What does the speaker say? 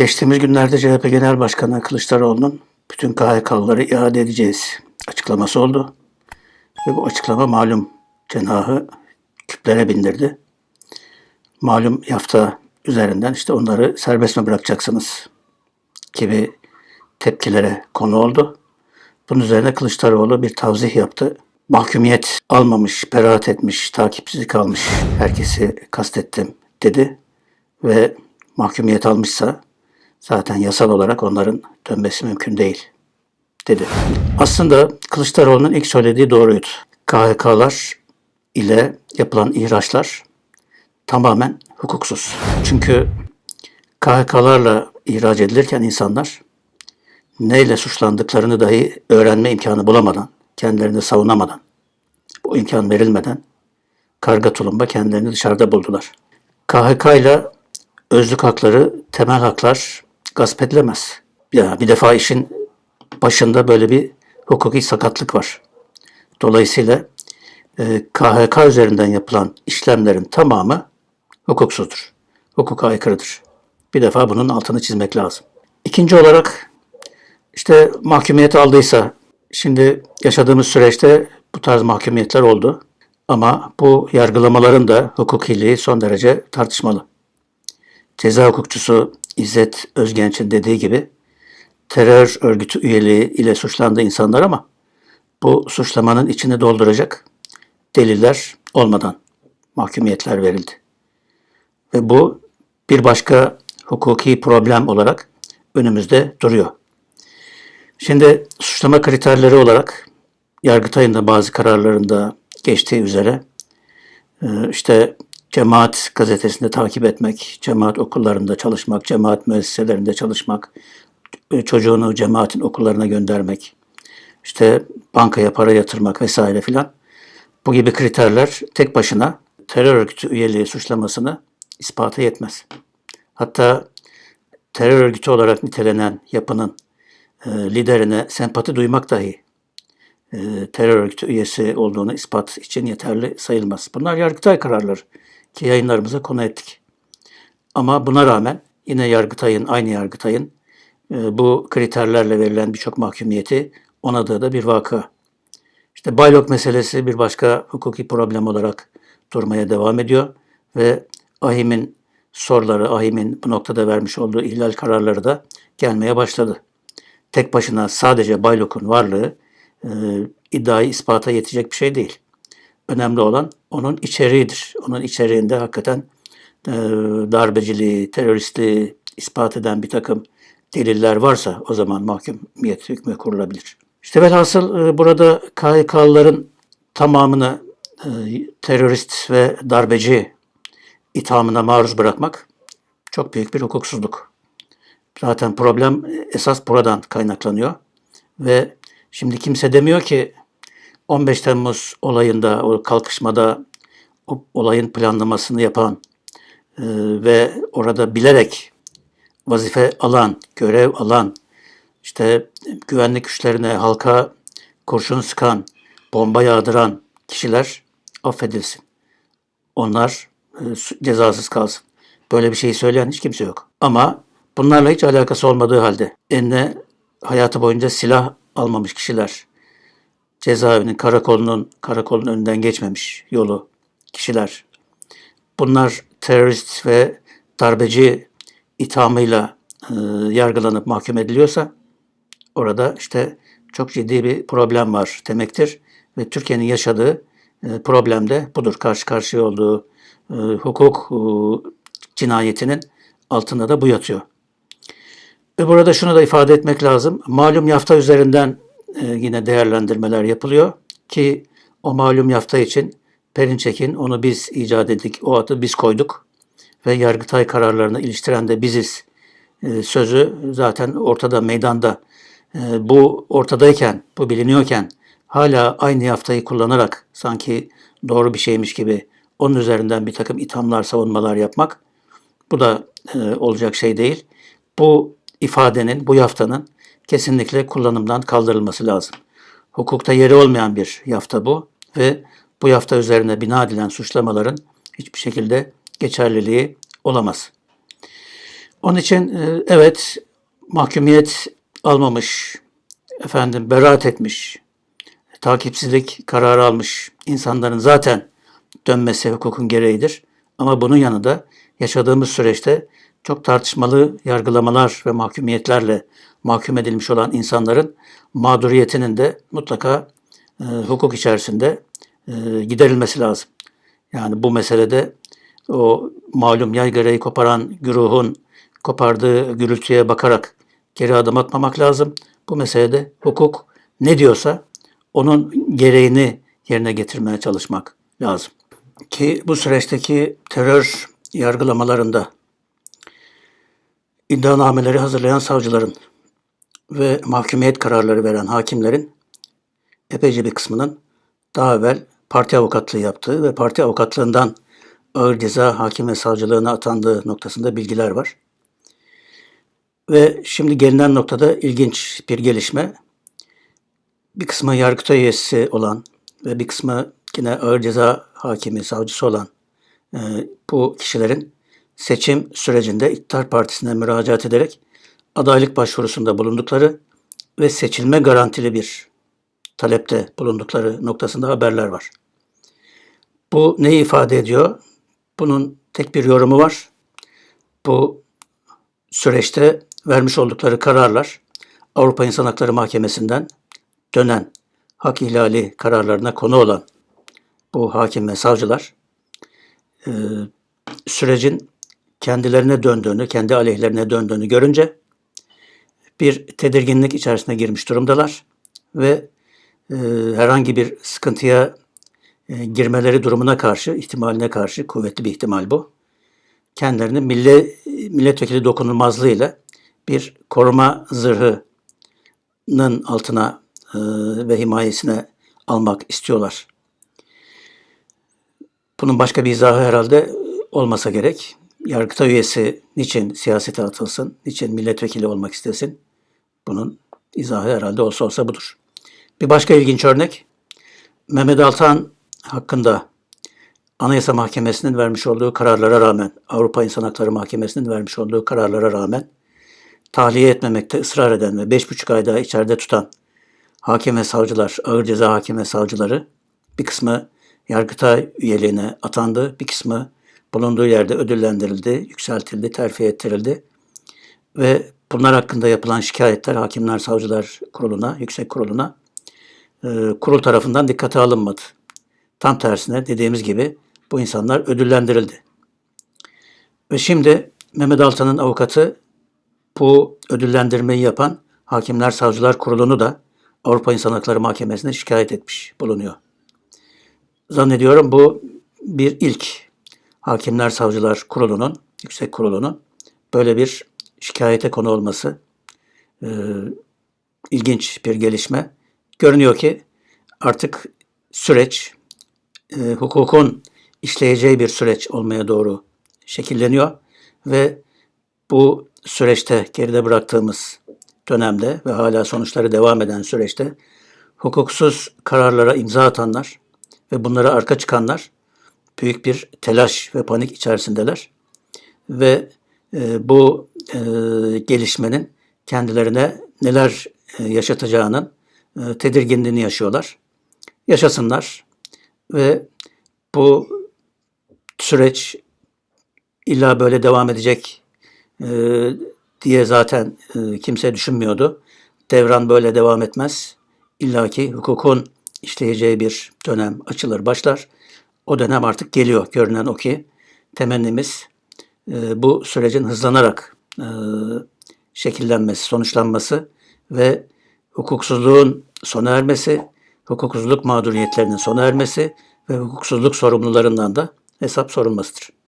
Geçtiğimiz günlerde CHP Genel Başkanı Kılıçdaroğlu'nun bütün KHK'lıları iade edeceğiz açıklaması oldu. Ve bu açıklama malum cenahı küplere bindirdi. Malum yafta üzerinden işte onları serbest mi bırakacaksınız gibi tepkilere konu oldu. Bunun üzerine Kılıçdaroğlu bir tavzih yaptı. Mahkumiyet almamış, beraat etmiş, takipsizlik almış herkesi kastettim dedi. Ve mahkumiyet almışsa zaten yasal olarak onların dönmesi mümkün değil dedi. Aslında Kılıçdaroğlu'nun ilk söylediği doğruydu. KHK'lar ile yapılan ihraçlar tamamen hukuksuz. Çünkü KHK'larla ihraç edilirken insanlar neyle suçlandıklarını dahi öğrenme imkanı bulamadan, kendilerini savunamadan, bu imkan verilmeden karga tulumba kendilerini dışarıda buldular. KHK ile özlük hakları, temel haklar gasp edilemez. Ya bir defa işin başında böyle bir hukuki sakatlık var. Dolayısıyla e, KHK üzerinden yapılan işlemlerin tamamı hukuksuzdur. Hukuka aykırıdır. Bir defa bunun altını çizmek lazım. İkinci olarak işte mahkumiyet aldıysa şimdi yaşadığımız süreçte bu tarz mahkumiyetler oldu. Ama bu yargılamaların da hukukiliği son derece tartışmalı. Ceza hukukçusu İzzet Özgenç'in dediği gibi terör örgütü üyeliği ile suçlandı insanlar ama bu suçlamanın içini dolduracak deliller olmadan mahkumiyetler verildi. Ve bu bir başka hukuki problem olarak önümüzde duruyor. Şimdi suçlama kriterleri olarak Yargıtay'ın da bazı kararlarında geçtiği üzere e, işte cemaat gazetesinde takip etmek, cemaat okullarında çalışmak, cemaat müesseselerinde çalışmak, e, çocuğunu cemaatin okullarına göndermek, işte bankaya para yatırmak vesaire filan. Bu gibi kriterler tek başına terör örgütü üyeliği suçlamasını ispata yetmez. Hatta terör örgütü olarak nitelenen yapının e, liderine sempati duymak dahi e, terör örgütü üyesi olduğunu ispat için yeterli sayılmaz. Bunlar Yargıtay kararları ki yayınlarımıza konu ettik. Ama buna rağmen yine Yargıtay'ın, aynı Yargıtay'ın e, bu kriterlerle verilen birçok mahkumiyeti onadığı da bir vaka. İşte Baylok meselesi bir başka hukuki problem olarak durmaya devam ediyor ve AHİM'in soruları, AHİM'in bu noktada vermiş olduğu ihlal kararları da gelmeye başladı. Tek başına sadece Baylok'un varlığı e, iddiayı ispata yetecek bir şey değil. Önemli olan onun içeriğidir. Onun içeriğinde hakikaten e, darbeciliği, teröristliği ispat eden bir takım deliller varsa o zaman mahkumiyet hükmü kurulabilir. İşte velhasıl e, burada KHK'lıların tamamını e, terörist ve darbeci ithamına maruz bırakmak çok büyük bir hukuksuzluk. Zaten problem esas buradan kaynaklanıyor ve şimdi kimse demiyor ki 15 Temmuz olayında, o kalkışmada o olayın planlamasını yapan e, ve orada bilerek vazife alan, görev alan, işte güvenlik güçlerine, halka kurşun sıkan, bomba yağdıran kişiler affedilsin. Onlar e, cezasız kalsın. Böyle bir şeyi söyleyen hiç kimse yok. Ama bunlarla hiç alakası olmadığı halde eline hayatı boyunca silah almamış kişiler, cezaevinin karakolunun karakolun önünden geçmemiş yolu kişiler. Bunlar terörist ve darbeci ithamıyla e, yargılanıp mahkum ediliyorsa orada işte çok ciddi bir problem var demektir. Ve Türkiye'nin yaşadığı e, problem de budur. Karşı karşıya olduğu e, hukuk e, cinayetinin altında da bu yatıyor. Ve burada şunu da ifade etmek lazım. Malum yafta üzerinden yine değerlendirmeler yapılıyor ki o malum yafta için Perinçek'in onu biz icat ettik, o adı biz koyduk ve Yargıtay kararlarını iliştiren de biziz e, sözü zaten ortada, meydanda. E, bu ortadayken, bu biliniyorken hala aynı yaftayı kullanarak sanki doğru bir şeymiş gibi onun üzerinden bir takım ithamlar, savunmalar yapmak bu da e, olacak şey değil. Bu ifadenin, bu yaftanın kesinlikle kullanımdan kaldırılması lazım. Hukukta yeri olmayan bir yafta bu ve bu yafta üzerine bina edilen suçlamaların hiçbir şekilde geçerliliği olamaz. Onun için e, evet mahkumiyet almamış, efendim beraat etmiş, takipsizlik kararı almış insanların zaten dönmesi hukukun gereğidir. Ama bunun yanında yaşadığımız süreçte çok tartışmalı yargılamalar ve mahkumiyetlerle mahkum edilmiş olan insanların mağduriyetinin de mutlaka e, hukuk içerisinde e, giderilmesi lazım. Yani bu meselede o malum yaygarayı koparan güruhun kopardığı gürültüye bakarak geri adım atmamak lazım. Bu meselede hukuk ne diyorsa onun gereğini yerine getirmeye çalışmak lazım. Ki bu süreçteki terör yargılamalarında iddianameleri hazırlayan savcıların ve mahkumiyet kararları veren hakimlerin epeyce bir kısmının daha evvel parti avukatlığı yaptığı ve parti avukatlığından ağır ceza hakim ve savcılığına atandığı noktasında bilgiler var. Ve şimdi gelinen noktada ilginç bir gelişme. Bir kısmı yargıta üyesi olan ve bir kısmı yine ağır ceza hakimi, savcısı olan e, bu kişilerin seçim sürecinde İktidar Partisi'ne müracaat ederek adaylık başvurusunda bulundukları ve seçilme garantili bir talepte bulundukları noktasında haberler var. Bu neyi ifade ediyor? Bunun tek bir yorumu var. Bu süreçte vermiş oldukları kararlar Avrupa İnsan Hakları Mahkemesi'nden dönen hak ihlali kararlarına konu olan bu hakim ve savcılar e, sürecin kendilerine döndüğünü, kendi aleyhlerine döndüğünü görünce bir tedirginlik içerisine girmiş durumdalar ve e, herhangi bir sıkıntıya e, girmeleri durumuna karşı, ihtimaline karşı kuvvetli bir ihtimal bu. Kendilerini mille, milletvekili dokunulmazlığıyla bir koruma zırhının altına e, ve himayesine almak istiyorlar. Bunun başka bir izahı herhalde olmasa gerek. Yargıta üyesi niçin siyasete atılsın, niçin milletvekili olmak istesin? Bunun izahı herhalde olsa olsa budur. Bir başka ilginç örnek, Mehmet Altan hakkında Anayasa Mahkemesi'nin vermiş olduğu kararlara rağmen, Avrupa İnsan Hakları Mahkemesi'nin vermiş olduğu kararlara rağmen tahliye etmemekte ısrar eden ve 5,5 ay daha içeride tutan hakim ve savcılar, ağır ceza hakim ve savcıları bir kısmı Yargıtay üyeliğine atandı, bir kısmı bulunduğu yerde ödüllendirildi, yükseltildi, terfi ettirildi ve bunlar hakkında yapılan şikayetler Hakimler Savcılar Kurulu'na, Yüksek Kurulu'na e, kurul tarafından dikkate alınmadı. Tam tersine dediğimiz gibi bu insanlar ödüllendirildi. Ve şimdi Mehmet Altan'ın avukatı bu ödüllendirmeyi yapan Hakimler Savcılar Kurulu'nu da Avrupa İnsan Hakları Mahkemesi'ne şikayet etmiş bulunuyor. Zannediyorum bu bir ilk. Hakimler Savcılar Kurulu'nun, Yüksek Kurulu'nun böyle bir şikayete konu olması e, ilginç bir gelişme. Görünüyor ki artık süreç e, hukukun işleyeceği bir süreç olmaya doğru şekilleniyor ve bu süreçte geride bıraktığımız dönemde ve hala sonuçları devam eden süreçte hukuksuz kararlara imza atanlar ve bunlara arka çıkanlar büyük bir telaş ve panik içerisindeler ve e, bu e, gelişmenin kendilerine neler e, yaşatacağının e, tedirginliğini yaşıyorlar. Yaşasınlar ve bu süreç illa böyle devam edecek e, diye zaten e, kimse düşünmüyordu. Devran böyle devam etmez. İlla ki hukukun işleyeceği bir dönem açılır başlar. O dönem artık geliyor. Görünen o ki temennimiz e, bu sürecin hızlanarak e, şekillenmesi, sonuçlanması ve hukuksuzluğun sona ermesi, hukuksuzluk mağduriyetlerinin sona ermesi ve hukuksuzluk sorumlularından da hesap sorulmasıdır.